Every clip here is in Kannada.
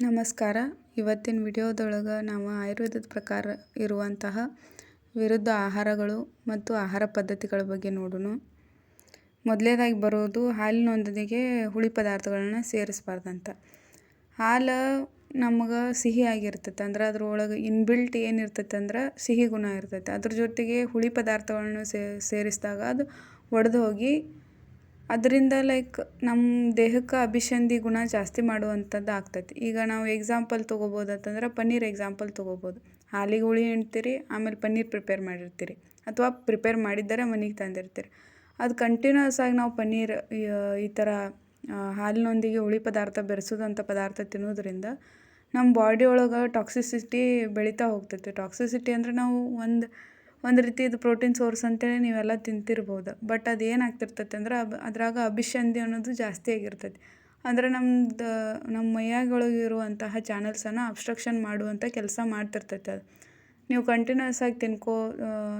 ನಮಸ್ಕಾರ. ಇವತ್ತಿನ ವಿಡಿಯೋದೊಳಗೆ ನಾವು ಆಯುರ್ವೇದದ ಪ್ರಕಾರ ಇರುವಂತಹ ವಿರುದ್ಧ ಆಹಾರಗಳು ಮತ್ತು ಆಹಾರ ಪದ್ಧತಿಗಳ ಬಗ್ಗೆ ನೋಡೋಣ ಮೊದಲನೇದಾಗಿ ಬರೋದು ಹಾಲಿನೊಂದಿಗೆ ಹುಳಿ ಪದಾರ್ಥಗಳನ್ನ ಸೇರಿಸಬಾರ್ದಂತ. ಹಾಲು ನಮ್ಗೆ ಸಿಹಿ ಆಗಿರ್ತೈತೆ ಅಂದ್ರೆ ಅದ್ರೊಳಗೆ ಇನ್ಬಿಲ್ಟ್ ಏನಿರ್ತೈತೆ ಅಂದ್ರೆ ಸಿಹಿ ಗುಣ ಇರ್ತೈತೆ. ಅದ್ರ ಜೊತೆಗೆ ಹುಳಿ ಪದಾರ್ಥಗಳನ್ನು ಸೇರಿಸಿದಾಗ ಅದು ಒಡೆದು ಹೋಗಿ ಅದರಿಂದ ಲೈಕ್ ನಮ್ಮ ದೇಹಕ್ಕೆ ಅಭಿಸಂಧಿ ಗುಣ ಜಾಸ್ತಿ ಮಾಡುವಂಥದ್ದು ಆಗ್ತೈತಿ. ಈಗ ನಾವು ಎಕ್ಸಾಂಪಲ್ ತೊಗೋಬೋದು ಅಂತಂದ್ರೆ ಪನ್ನೀರ್ ಎಕ್ಸಾಂಪಲ್ ತೊಗೋಬೋದು. ಹಾಲಿಗೆ ಹುಳಿ ಹಿಂಡ್ತೀರಿ, ಆಮೇಲೆ ಪನ್ನೀರ್ ಪ್ರಿಪೇರ್ ಮಾಡಿರ್ತೀರಿ ಅಥವಾ ಪ್ರಿಪೇರ್ ಮಾಡಿದ್ದರೆ ಮನೆಗೆ ತಂದಿರ್ತೀರಿ. ಅದು ಕಂಟಿನ್ಯೂಸ್ ಆಗಿ ನಾವು ಪನ್ನೀರ್, ಈ ಥರ ಹಾಲಿನೊಂದಿಗೆ ಹುಳಿ ಪದಾರ್ಥ ಬೆರೆಸೋದಂಥ ಪದಾರ್ಥ ತಿನ್ನೋದ್ರಿಂದ ನಮ್ಮ ಬಾಡಿ ಒಳಗೆ ಟಾಕ್ಸಿಸಿಟಿ ಬೆಳೀತಾ ಹೋಗ್ತೈತಿ. ಟಾಕ್ಸಿಸಿಟಿ ಅಂದರೆ ನಾವು ಒಂದು ಒಂದು ರೀತಿ ಇದು ಪ್ರೋಟೀನ್ ಸೋರ್ಸ್ ಅಂತೇಳಿ ನೀವೆಲ್ಲ ತಿಂತಿರ್ಬೋದು. ಬಟ್ ಅದು ಏನಾಗ್ತಿರ್ತೈತೆ ಅಂದ್ರೆ ಅಬ್ ಅದ್ರಾಗ ಅಭಿಸಂಧಿ ಅನ್ನೋದು ಜಾಸ್ತಿ ಆಗಿರ್ತೈತಿ. ಅಂದರೆ ನಮ್ದು ನಮ್ಮ ಮೈಯಾಗೊಳಗಿರುವಂತಹ ಚಾನಲ್ಸನ್ನು ಅಬ್ಸ್ಟ್ರಕ್ಷನ್ ಮಾಡುವಂಥ ಕೆಲಸ ಮಾಡ್ತಿರ್ತೈತೆ ಅದು. ನೀವು ಕಂಟಿನ್ಯೂಸ್ ಆಗಿ ತಿನ್ಕೋ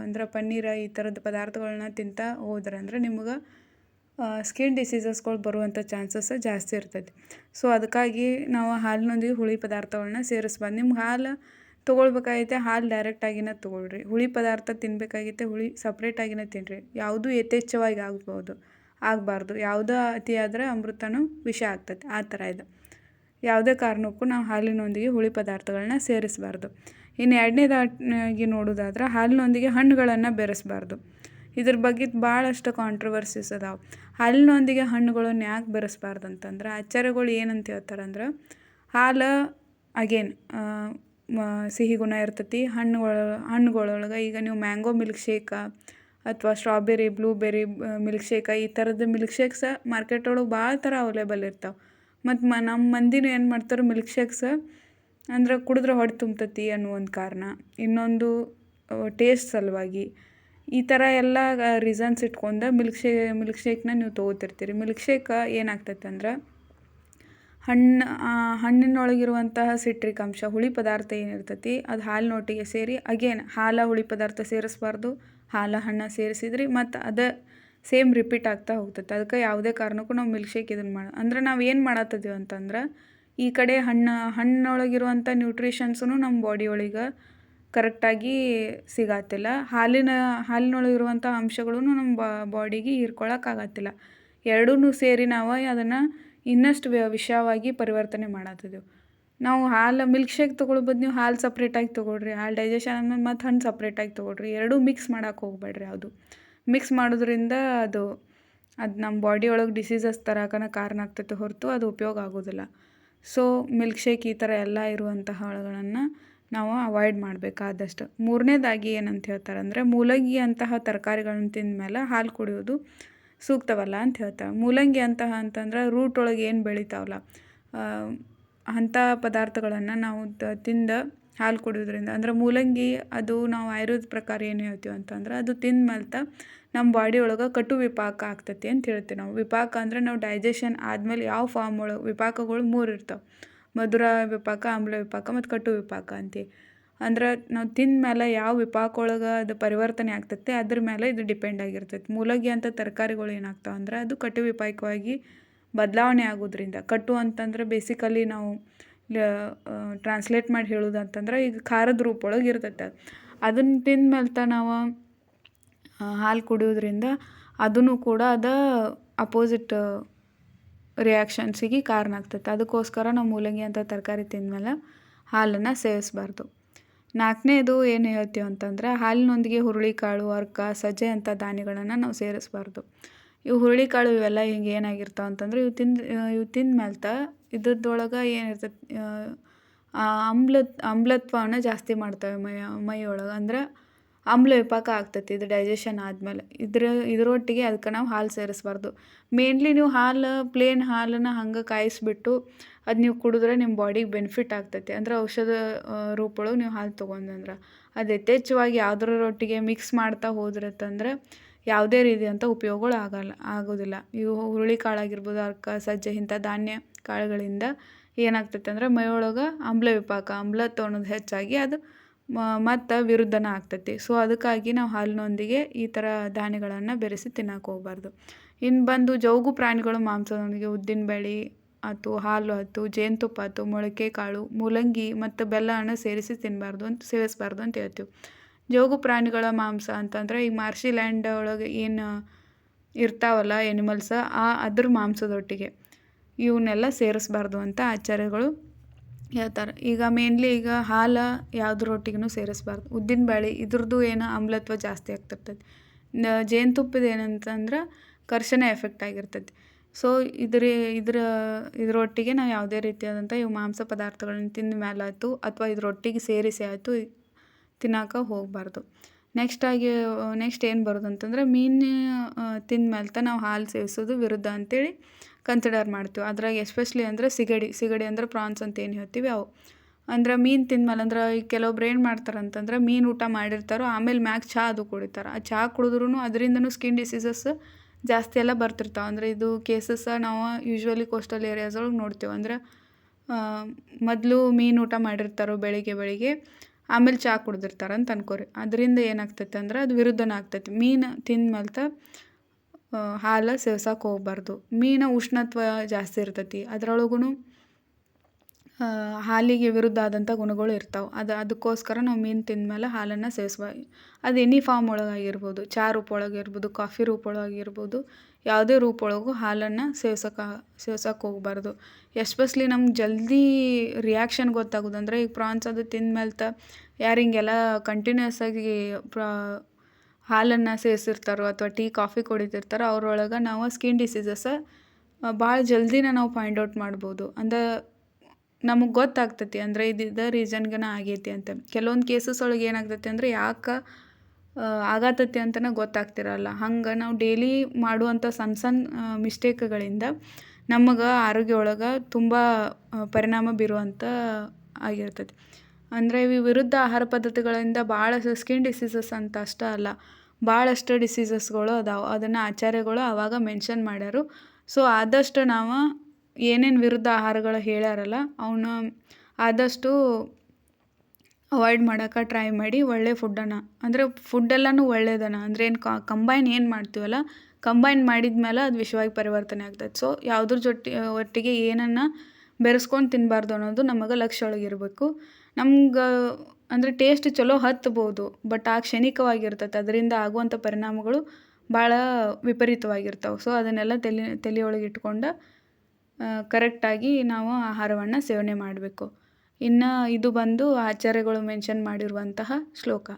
ಅಂದ್ರೆ ಪನ್ನೀರ ಈ ಥರದ ಪದಾರ್ಥಗಳನ್ನ ತಿಂತಾ ಹೋದ್ರೆ ಅಂದರೆ ನಿಮ್ಗೆ ಸ್ಕಿನ್ ಡಿಸೀಸಸ್ಗಳು ಬರುವಂಥ ಚಾನ್ಸಸ್ ಜಾಸ್ತಿ ಇರ್ತೈತಿ. ಸೊ ಅದಕ್ಕಾಗಿ ನಾವು ಹಾಲಿನೊಂದಿಗೆ ಹುಳಿ ಪದಾರ್ಥಗಳನ್ನ ಸೇರಿಸ್ಬಾರ್ದು. ನಿಮ್ಗೆ ಹಾಲು ತೊಗೊಳ್ಬೇಕಾಗೈತೆ, ಹಾಲು ಡೈರೆಕ್ಟಾಗಿನೇ ತೊಗೊಳ್ರಿ. ಹುಳಿ ಪದಾರ್ಥ ತಿನ್ನಬೇಕಾಗೈತೆ ಹುಳಿ ಸಪ್ರೇಟಾಗಿನೇ ತಿನ್ನಿರಿ ಯಾವುದೂ ಯಥೇಚ್ಛವಾಗಿ ಆಗ್ಬೋದು, ಆಗಬಾರ್ದು. ಯಾವುದೋ ಅತಿಯಾದರೆ ಅಮೃತನೂ ವಿಷ ಆಗ್ತೈತೆ ಆ ಥರ ಇದೆ. ಯಾವುದೇ ಕಾರಣಕ್ಕೂ ನಾವು ಹಾಲಿನೊಂದಿಗೆ ಹುಳಿ ಪದಾರ್ಥಗಳನ್ನ ಸೇರಿಸಬಾರ್ದು. ಇನ್ನು ಎರಡನೇದಾಗಿ ನೋಡೋದಾದ್ರೆ ಹಾಲಿನೊಂದಿಗೆ ಹಣ್ಣುಗಳನ್ನು ಬೆರೆಸಬಾರ್ದು. ಇದ್ರ ಬಗ್ಗೆ ಭಾಳಷ್ಟು ಕಾಂಟ್ರವರ್ಸೀಸ್ ಅದಾವೆ. ಹಾಲಿನೊಂದಿಗೆ ಹಣ್ಣುಗಳನ್ನು ಯಾಕೆ ಬೆರೆಸಬಾರ್ದು ಅಂತಂದ್ರೆ ಆಚಾರ್ಯಗಳು ಏನಂತ ಹೇಳ್ತಾರಂದ್ರೆ, ಹಾಲು ಅಗೇನ್ ಸಿಹಿ ಗುಣ ಇರ್ತೈತಿ. ಹಣ್ಣುಗಳು, ಹಣ್ಣುಗಳೊಳಗೆ ಈಗ ನೀವು ಮ್ಯಾಂಗೋ ಮಿಲ್ಕ್ ಶೇಕ ಅಥವಾ ಸ್ಟ್ರಾಬೆರಿ, ಬ್ಲೂಬೆರಿ ಮಿಲ್ಕ್ ಶೇಕ ಈ ಥರದ ಮಿಲ್ಕ್ ಶೇಕ್ಸ ಮಾರ್ಕೆಟ್ ಒಳಗೆ ಭಾಳ ಥರ ಅವೈಲೇಬಲ್ ಇರ್ತಾವೆ. ಮತ್ತು ಮ ನಮ್ಮ ಮಂದಿನೂ ಏನು ಮಾಡ್ತಾರೆ ಮಿಲ್ಕ್ ಶೇಕ್ಸ ಅಂದ್ರೆ ಕುಡಿದ್ರೆ ಹೊಟ್ಟೆ ತುಂಬ್ತೈತಿ ಅನ್ನೋ ಒಂದು ಕಾರಣ. ಇನ್ನೊಂದು ಟೇಸ್ಟ್ ಸಲುವಾಗಿ ಈ ಥರ ಎಲ್ಲ ರೀಸನ್ಸ್ ಇಟ್ಕೊಂಡು ಮಿಲ್ಕ್ ಶೇ ಮಿಲ್ಕ್ ಶೇಕ್ನ ನೀವು ತೊಗೋತಿರ್ತೀರಿ. ಮಿಲ್ಕ್ ಶೇಕ ಏನಾಗ್ತೈತೆ ಅಂದ್ರೆ ಹಣ್ಣು ಹಣ್ಣಿನೊಳಗಿರುವಂತಹ ಸಿಟ್ರಿಕ್ ಅಂಶ, ಹುಳಿ ಪದಾರ್ಥ ಏನಿರ್ತೈತಿ, ಅದು ಹಾಲಿನೊಟ್ಟಿಗೆ ಸೇರಿ ಅಗೇನ್ ಹಾಲು, ಹುಳಿ ಪದಾರ್ಥ ಸೇರಿಸ್ಬಾರ್ದು, ಹಾಲು, ಹಣ್ಣು ಸೇರಿಸಿದ್ರಿ, ಮತ್ತು ಅದು ಸೇಮ್ ರಿಪೀಟ್ ಆಗ್ತಾ ಹೋಗ್ತೈತೆ. ಅದಕ್ಕೆ ಯಾವುದೇ ಕಾರಣಕ್ಕೂ ನಾವು ಮಿಲ್ಕ್ ಶೇಕ್ ಇದನ್ನು ಮಾಡ, ಅಂದ್ರೆ ನಾವು ಏನು ಮಾಡತ್ತಿದ್ದೀವಿ ಅಂತಂದ್ರೆ, ಈ ಕಡೆ ಹಣ್ಣು ಹಣ್ಣಿನೊಳಗಿರುವಂಥ ನ್ಯೂಟ್ರಿಷನ್ಸೂ ನಮ್ಮ ಬಾಡಿ ಒಳಗೆ ಕರೆಕ್ಟಾಗಿ ಸಿಗತ್ತಿಲ್ಲ ಹಾಲಿನ ಹಾಲಿನೊಳಗಿರುವಂಥ ಅಂಶಗಳೂ ನಮ್ಮ ಬಾಡಿಗೆ ಹೀರ್ಕೊಳಕ್ಕಾಗತ್ತಿಲ್ಲ ಎರಡೂ ಸೇರಿ ನಾವು ಅದನ್ನು ಇನ್ನಷ್ಟು ವಿಷವಾಗಿ ಪರಿವರ್ತನೆ ಮಾಡತ್ತಿದ್ದೀವಿ ನಾವು ಹಾಲು ಮಿಲ್ಕ್ ಶೇಕ್ ತೊಗೊಳ್ಬೋದು, ನೀವು ಹಾಲು ಸಪ್ರೇಟಾಗಿ ತೊಗೊಳ್ರಿ, ಹಾಲು ಡೈಜೆಷನ್ ಆದ್ಮೇಲೆ ಮತ್ತು ಹಣ್ಣು ಸಪ್ರೇಟಾಗಿ ತೊಗೊಳ್ರಿ, ಎರಡೂ ಮಿಕ್ಸ್ ಮಾಡಕ್ಕೆ ಹೋಗ್ಬೇಡ್ರಿ ಅದು. ಮಿಕ್ಸ್ ಮಾಡೋದ್ರಿಂದ ಅದು ಅದು ನಮ್ಮ ಬಾಡಿ ಒಳಗೆ ಡಿಸೀಸಸ್ ತರಕನ ಕಾರಣ ಆಗ್ತೈತೆ ಹೊರತು ಅದು ಉಪಯೋಗ ಆಗೋದಿಲ್ಲ. ಸೊ ಮಿಲ್ಕ್ ಶೇಕ್ ಈ ಥರ ಎಲ್ಲ ಇರುವಂತಹ ಹಳಗಳನ್ನು ನಾವು ಅವಾಯ್ಡ್ ಮಾಡಬೇಕಾದಷ್ಟು ಮೂರನೇದಾಗಿ ಏನಂತ ಹೇಳ್ತಾರೆ ಅಂದರೆ ಮೂಲಂಗಿ ತರಕಾರಿಗಳನ್ನ ತಿಂದ ಮೇಲೆ ಹಾಲು ಕುಡಿಯೋದು ಸೂಕ್ತವಲ್ಲ ಅಂತ ಹೇಳ್ತಾರೆ ಮೂಲಂಗಿ ಅಂತಹ ಅಂತಂದ್ರೆ ರೂಟ್ ಒಳಗೆ ಏನು ಬೆಳಿತಾವಲ್ಲ ಅಂಥ ಪದಾರ್ಥಗಳನ್ನು ನಾವು ತಿಂದು ಹಾಲು ಕುಡಿಯೋದ್ರಿಂದ ಅಂದ್ರೆ ಮೂಲಂಗಿ ಅದು ನಾವು ಆಯುರ್ವೇದ ಪ್ರಕಾರ ಏನು ಹೇಳ್ತೀವಿ ಅಂತಂದ್ರೆ ಅದು ತಿಂದ ಮಲ್ತ ನಮ್ಮ ಬಾಡಿ ಒಳಗೆ ಕಟು ವಿಪಾಕ ಆಗ್ತೈತಿ ಅಂತ ಹೇಳ್ತೀವಿ ನಾವು. ವಿಪಾಕ ಅಂದರೆ ನಾವು ಡೈಜೆಷನ್ ಆದಮೇಲೆ ಯಾವ ಫಾರ್ಮ್ ಒಳಗೆ, ವಿಪಾಕಗಳು ಮೂರು ಇರ್ತಾವೆ. ಮಧುರ ವಿಪಾಕ, ಆಮ್ಲ ವಿಪಾಕ ಮತ್ತು ಕಟು ವಿಪಾಕ ಅಂತೀವಿ. ಅಂದ್ರೆ ನಾವು ತಿಂದ ಮೇಲೆ ಯಾವ ವಿಪಾಕ ಒಳಗೆ ಅದು ಪರಿವರ್ತನೆ ಆಗ್ತೈತೆ, ಅದ್ರ ಮೇಲೆ ಇದು ಡಿಪೆಂಡ್ ಆಗಿರ್ತೈತೆ. ಮೂಲಂಗಿ ಅಂತ ತರಕಾರಿಗಳು ಏನಾಗ್ತಾವೆ ಅಂದ್ರೆ ಅದು ಕಟು ವಿಪಾಕವಾಗಿ ಬದಲಾವಣೆ ಆಗೋದ್ರಿಂದ. ಕಟ್ಟು ಅಂತಂದ್ರೆ ಬೇಸಿಕಲಿ ನಾವು ಟ್ರಾನ್ಸ್ಲೇಟ್ ಮಾಡಿ ಹೇಳೋದು ಅಂತಂದ್ರೆ ಈಗ ಖಾರದ ರೂಪ ಒಳಗೆ ಇರ್ತೈತೆ ಅದು. ಅದನ್ನು ತಿಂದ ಮೇಲೆ ತ ನಾವು ಹಾಲು ಕುಡಿಯೋದ್ರಿಂದ ಅದೂ ಕೂಡ ಅದು ಅಪೋಸಿಟ್ ರಿಯಾಕ್ಷನ್ಸಿಗೆ ಕಾರಣ ಆಗ್ತೈತೆ. ಅದಕ್ಕೋಸ್ಕರ ನಾವು ಮೂಲಂಗಿ ಅಂತ ತರಕಾರಿ ತಿಂದಮೇಲೆ ಹಾಲನ್ನು ಸೇವಿಸಬಾರ್ದು. ನಾಲ್ಕನೇದು ಏನು ಹೇಳ್ತೀವಿ ಅಂತಂದ್ರೆ ಹಾಲಿನೊಂದಿಗೆ ಹುರುಳಿಕಾಳು, ಅರ್ಕ, ಸಜ್ಜೆ ಅಂಥ ಧಾನ್ಯಗಳನ್ನು ನಾವು ಸೇರಿಸ್ಬಾರ್ದು. ಇವು ಹುರುಳಿಕಾಳು ಇವೆಲ್ಲ ಹಿಂಗೆ ಏನಾಗಿರ್ತಾವೆ ಅಂತಂದ್ರೆ ಇವು ತಿಂದು, ಇವು ತಿಂದ ಮೇಲ್ತ ಇದ್ರದೊಳಗೆ ಏನಿರ್ತೈತೆ ಆಮ್ಲ ಆಮ್ಲತ್ವವನ್ನು ಜಾಸ್ತಿ ಮಾಡ್ತವೆ ಮೈ ಮೈಯೊಳಗೆ. ಅಂದ್ರೆ ಆಮ್ಲ ವಿಪಾಕ ಆಗ್ತೈತಿ, ಇದು ಡೈಜೆಷನ್ ಆದಮೇಲೆ. ಇದ್ರ, ಇದರೊಟ್ಟಿಗೆ ಅದಕ್ಕೆ ನಾವು ಹಾಲು ಸೇರಿಸ್ಬಾರ್ದು. ಮೇನ್ಲಿ ನೀವು ಹಾಲು ಪ್ಲೇನ್ ಹಾಲನ್ನು ಹಂಗೆ ಕಾಯಿಸಿಬಿಟ್ಟು ಅದು ನೀವು ಕುಡಿದ್ರೆ ನಿಮ್ಮ ಬಾಡಿಗೆ ಬೆನಿಫಿಟ್ ಆಗ್ತೈತಿ. ಅಂದ್ರೆ ಔಷಧ ರೂಪೊಳಗೆ ನೀವು ಹಾಲು ತೊಗೊಂಡಂದ್ರೆ. ಅದು ಯಥೇಚ್ಛವಾಗಿ ಯಾವುದರೊಟ್ಟಿಗೆ ಮಿಕ್ಸ್ ಮಾಡ್ತಾ ಹೋದ್ರತ್ತಂದ್ರೆ ಯಾವುದೇ ರೀತಿಯಂಥ ಉಪಯೋಗಗಳು ಆಗಲ್ಲ, ಆಗೋದಿಲ್ಲ. ಇವು ಹುರುಳಿಕಾಳು ಆಗಿರ್ಬೋದು, ಅರ್ಕ, ಸಜ್ಜೆ ಇಂಥ ಧಾನ್ಯ ಕಾಳುಗಳಿಂದ ಏನಾಗ್ತೈತೆ ಅಂದ್ರೆ ಮೈಯೊಳಗೆ ಆಮ್ಲ ವಿಪಾಕ ಆಮ್ಲ ಅನ್ನೋದು ಹೆಚ್ಚಾಗಿ ಅದು ಮತ್ತು ವಿರುದ್ಧನ ಆಗ್ತೈತಿ. ಸೊ ಅದಕ್ಕಾಗಿ ನಾವು ಹಾಲಿನೊಂದಿಗೆ ಈ ಥರ ಧಾನ್ಯಗಳನ್ನು ಬೆರೆಸಿ ತಿನ್ನಕ್ಕೆ ಹೋಗ್ಬಾರ್ದು. ಇನ್ನು ಬಂದು ಜೌಗು ಪ್ರಾಣಿಗಳು ಮಾಂಸದೊಂದಿಗೆ ಉದ್ದಿನ ಬೇಳೆ ಆಯ್ತು ಹಾಲು ಆಯ್ತು ಜೇನುತುಪ್ಪ ಆಯ್ತು ಮೊಳಕೆ, ಕಾಳು, ಮೂಲಂಗಿ ಮತ್ತು ಬೆಲ್ಲ ಹಣ್ಣು ಸೇರಿಸಿ ತಿನ್ನಬಾರ್ದು ಅಂತ, ಸೇವಿಸಬಾರ್ದು ಅಂತ ಹೇಳ್ತೀವಿ. ಜೋಗು ಪ್ರಾಣಿಗಳ ಮಾಂಸ ಅಂತಂದರೆ ಈ ಮಾರ್ಷಿ ಲ್ಯಾಂಡ್ ಒಳಗೆ ಏನು ಇರ್ತಾವಲ್ಲ ಎನಿಮಲ್ಸ ಆ ಅದ್ರ ಮಾಂಸದೊಟ್ಟಿಗೆ. ಇವನ್ನೆಲ್ಲ ಸೇರಿಸ್ಬಾರ್ದು ಅಂತ ಆಚಾರ್ಯಗಳು ಹೇಳ್ತಾರೆ. ಈಗ ಮೇನ್ಲಿ ಈಗ ಹಾಲು ಯಾವುದ್ರೊಟ್ಟಿಗೂ ಸೇರಿಸ್ಬಾರ್ದು. ಉದ್ದಿನ ಬೇಳೆ ಇದ್ರದ್ದು ಏನು ಆಮ್ಲತ್ವ ಜಾಸ್ತಿ ಆಗ್ತಿರ್ತೈತಿ. ಜೇನುತುಪ್ಪದ ಏನಂತಂದ್ರೆ ಕರ್ಷಣೆ ಎಫೆಕ್ಟ್ ಆಗಿರ್ತೈತಿ. ಸೊ ಇದ್ರ ಇದ್ರ, ಇದರೊಟ್ಟಿಗೆ ನಾವು ಯಾವುದೇ ರೀತಿಯಾದಂಥ ಇವು ಮಾಂಸ ಪದಾರ್ಥಗಳನ್ನ ತಿಂದ ಮೇಲೆ ಆಯ್ತು ಅಥವಾ ಇದರೊಟ್ಟಿಗೆ ಸೇರಿಸಿ ಆಯಿತು ತಿನ್ನೋಕೆ ಹೋಗಬಾರ್ದು. ನೆಕ್ಸ್ಟ್ ಆಗಿ ನೆಕ್ಸ್ಟ್ ಏನು ಬರೋದು ಅಂತಂದ್ರೆ ಮೀನು ತಿಂದ ಮೇಲೆ ನಾವು ಹಾಲು ಸೇವಿಸೋದು ವಿರುದ್ಧ ಅಂತೇಳಿ ಕನ್ಸಿಡರ್ ಮಾಡ್ತೀವಿ. ಅದ್ರಾಗ ಎಸ್ಪೆಷಲಿ ಅಂದರೆ ಸಿಗಡಿ ಸಿಗಡಿ ಅಂದ್ರೆ ಪ್ರಾನ್ಸ್ ಅಂತ ಏನು ಹೇಳ್ತೀವಿ ಅವು. ಅಂದ್ರೆ ಮೀನು ತಿಂದ್ಮೇಲೆ ಅಂದ್ರೆ ಈಗ ಕೆಲವೊಬ್ರು ಏನು ಮಾಡ್ತಾರೆ ಅಂತಂದ್ರೆ ಮೀನು ಊಟ ಮಾಡಿರ್ತಾರೋ ಆಮೇಲೆ ಮ್ಯಾಗ ಚಹಾ ಅದು ಕುಡಿತಾರೆ. ಆ ಚಹಾ ಕುಡಿದ್ರೂ ಅದರಿಂದನೂ ಸ್ಕಿನ್ ಡಿಸೀಸಸ್ ಜಾಸ್ತಿ ಎಲ್ಲ ಬರ್ತಿರ್ತಾವೆ. ಅಂದರೆ ಇದು ಕೇಸಸ್ ನಾವು ಯೂಶ್ವಲಿ ಕೋಸ್ಟಲ್ ಏರಿಯಾಸ್ ಒಳಗೆ ನೋಡ್ತೀವಿ. ಅಂದ್ರೆ ಮೊದಲು ಮೀನು ಊಟ ಮಾಡಿರ್ತಾರೋ ಬೆಳಿಗ್ಗೆ ಬೆಳಿಗ್ಗೆ ಆಮೇಲೆ ಚಹಾ ಕುಡ್ದಿರ್ತಾರೆ ಅಂತ ಅನ್ಕೋರಿ. ಅದರಿಂದ ಏನಾಗ್ತೈತೆ ಅಂದ್ರೆ ಅದು ವಿರುದ್ಧನ ಆಗ್ತೈತಿ. ಮೀನು ತಿಂದ್ಮೇಲೆ ಹಾಲು ಸೇವ್ಸಕ್ಕೆ ಹೋಗ್ಬಾರ್ದು. ಮೀನು ಉಷ್ಣತ್ವ ಜಾಸ್ತಿ ಇರ್ತೈತಿ. ಅದ್ರೊಳಗೂ ಹಾಲಿಗೆ ವಿರುದ್ಧ ಆದಂಥ ಗುಣಗಳು ಇರ್ತಾವೆ. ಅದು, ಅದಕ್ಕೋಸ್ಕರ ನಾವು ಮೀನು ತಿಂದಮೇಲೆ ಹಾಲನ್ನು ಸೇವಿಸ್ಬಾ, ಅದು ಎನಿ ಫಾರ್ಮ್ ಒಳಗಾಗಿರ್ಬೋದು. ಚಾ ರೂಪ ಒಳಗಿರ್ಬೋದು, ಕಾಫಿ ರೂಪ ಒಳಗಿರ್ಬೋದು ಯಾವುದೇ ರೂಪ ಒಳಗೂ ಹಾಲನ್ನು ಸೇವ್ಸಕ್ಕೆ ಸೇವ್ಸಕ್ಕೆ ಹೋಗ್ಬಾರ್ದು. ಎಸ್ಪೆಷಲಿ ನಮ್ಗೆ ಜಲ್ದಿ ರಿಯಾಕ್ಷನ್ ಗೊತ್ತಾಗೋದಂದ್ರೆ ಈಗ ಪ್ರಾನ್ಸ್ ಅದು ತಿಂದ್ಮೇಲೆ ತ ಯಾರು ಹಿಂಗೆಲ್ಲ ಕಂಟಿನ್ಯೂಸ್ ಆಗಿ ಪ್ರಾ ಹಾಲನ್ನು ಸೇವಿಸಿರ್ತಾರೋ ಅಥವಾ ಟೀ, ಕಾಫಿ ಕುಡಿತಿರ್ತಾರೋ ಅವ್ರೊಳಗೆ ನಾವು ಸ್ಕಿನ್ ಡಿಸೀಸಸ್ ಭಾಳ ಜಲ್ದಿನ ನಾವು ಫೈಂಡ್ ಔಟ್ ಮಾಡ್ಬೋದು. ಅಂದ್ರೆ ನಮಗೆ ಗೊತ್ತಾಗ್ತೈತಿ ಅಂದರೆ ಇದು ರೀಸನ್ಗನ ಆಗೈತಿ ಅಂತ. ಕೆಲವೊಂದು ಕೇಸಸ್ ಒಳಗೆ ಏನಾಗ್ತೈತಿ ಅಂದರೆ ಯಾಕೆ ಆಗತೈತಿ ಅಂತನೇ ಗೊತ್ತಾಗ್ತಿರಲ್ಲ. ಹಂಗೆ ನಾವು ಡೈಲಿ ಮಾಡುವಂಥ ಸಣ್ಣ ಸಣ್ಣ ಮಿಸ್ಟೇಕ್ಗಳಿಂದ ನಮಗೆ ಆರೋಗ್ಯ ಒಳಗೆ ತುಂಬ ಪರಿಣಾಮ ಬೀರುವಂಥ ಆಗಿರ್ತೈತಿ. ಅಂದರೆ ಇವು ವಿರುದ್ಧ ಆಹಾರ ಪದ್ಧತಿಗಳಿಂದ ಭಾಳ ಸ್ಕಿನ್ ಡಿಸೀಸಸ್ ಅಂತ ಅಷ್ಟೇ ಅಲ್ಲ ಭಾಳಷ್ಟು ಡಿಸೀಸಸ್ಗಳು ಅದಾವೆ. ಅದನ್ನು ಆಚಾರ್ಯಗಳು ಆವಾಗ ಮೆನ್ಷನ್ ಮಾಡ್ಯಾರು. ಸೊ ಆದಷ್ಟು ನಾವು ಏನೇನು ವಿರುದ್ಧ ಆಹಾರಗಳು ಹೇಳ್ಯಾರಲ್ಲ ಅವನ್ನ ಆದಷ್ಟು ಅವಾಯ್ಡ್ ಮಾಡೋಕೆ ಟ್ರೈ ಮಾಡಿ ಒಳ್ಳೆ ಫುಡ್ಡನ್ನು ಅಂದರೆ ಫುಡ್ ಎಲ್ಲನೂ ಒಳ್ಳೇದನ. ಅಂದ್ರೆ ಏನು ಕಂಬೈನ್ ಏನು ಮಾಡ್ತೀವಲ್ಲ ಕಂಬೈನ್ ಮಾಡಿದ ಮೇಲೆ ಅದು ವಿಷವಾಗಿ ಪರಿವರ್ತನೆ ಆಗ್ತದೆ ಸೊ ಯಾವುದ್ರ ಜೊತೆ ಒಟ್ಟಿಗೆ ಏನನ್ನು ಬೆರೆಸ್ಕೊಂಡು ತಿನ್ನಬಾರ್ದು ಅನ್ನೋದು ನಮಗೆ ಲಕ್ಷ್ಯ ಒಳಗಿರಬೇಕು. ನಮ್ಗೆ, ಅಂದರೆ ಟೇಸ್ಟ್ ಚಲೋ ಹತ್ತಬೋದು ಬಟ್ ಆ ಕ್ಷಣಿಕವಾಗಿರ್ತೈತೆ. ಅದರಿಂದ ಆಗುವಂಥ ಪರಿಣಾಮಗಳು ಭಾಳ ವಿಪರೀತವಾಗಿರ್ತವೆ. ಸೊ ಅದನ್ನೆಲ್ಲ ತಲೆ, ತಲೆಯೊಳಗೆ ಇಟ್ಕೊಂಡು ಕರೆಕ್ಟಾಗಿ ನಾವು ಆಹಾರವನ್ನು ಸೇವನೆ ಮಾಡಬೇಕು. ಇನ್ನು ಇದು ಬಂದು ಆಚಾರ್ಯಗಳು ಮೆನ್ಷನ್ ಮಾಡಿರುವಂತಹ ಶ್ಲೋಕ.